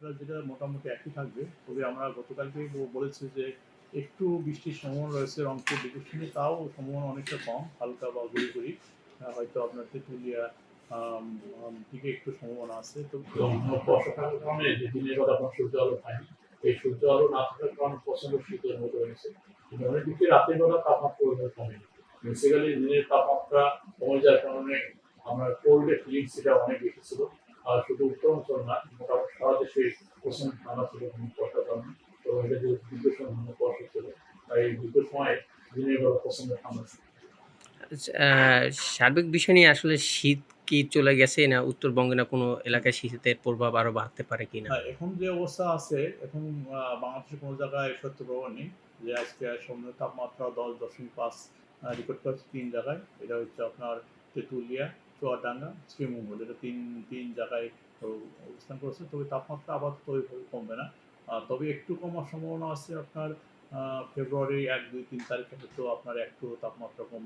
তাপমাত্রা যেটা মোটামুটি একই থাকবে। তবে আমরা গতকালকেই বলেছি যে একটু বৃষ্টির সম্ভাবনা রয়েছে রংপুর ডিভিশনে তাও সম্ভাবনা অনেকটা কম, হালকা বা গুড়ি হয়তো আপনার তেঁতুলিয়া দিকে একটু সম্ভাবনা আছে। তো এবং বর্ষা কারণে যে দিনের বেলা আপনার সূর্য আলো পায়নি এই সূর্য আলো না থাকার কারণে প্রচণ্ড শীতের মতো হয়েছে। কিন্তু অনেকদিকে রাতের বেলা তাপমাত্রা ওইভাবে কমেনি বেসিক্যালি দিনের তাপমাত্রা কমে যাওয়ার কারণে আমরা কোল্ডের ফিলিং সেটা অনেক বেশি ছিল। আর শুধু উত্তর অঞ্চল না মোটামুটি সারা দেশে ঠান্ডা ছিল কারণে এটা যে ছিল তাই এই দীর্ঘ সময় দিনের বেলা ঠান্ডা ছিল সার্বিক বিষয় নিয়ে আসলে শীত কি চলে গেছে না উত্তরবঙ্গে না কোনো এলাকায় শীতের প্রভাব আরও বাড়তে পারে কিনা? হ্যাঁ, এখন যে অবস্থা আছে এখন আহ, বাংলাদেশের কোনো জায়গায় সত্য প্রভাব নেই যে আজকে সমুদ্রের তাপমাত্রা দশ দশমিক পাঁচ রেকর্ড করেছে তিন জায়গায়। এটা হচ্ছে আপনার তেঁতুলিয়া চুয়াডাঙ্গা শ্রীমঙ্গল এটা তিন তিন জায়গায় অবস্থান করেছে, তবে তাপমাত্রা আপাতত ওইভাবে কমবে না। তবে একটু কমার সম্ভাবনা আছে আপনার ফেব্রুয়ারি এক, দুই, তিন তারিখে হয়তো আপনার একটু তাপমাত্রা কম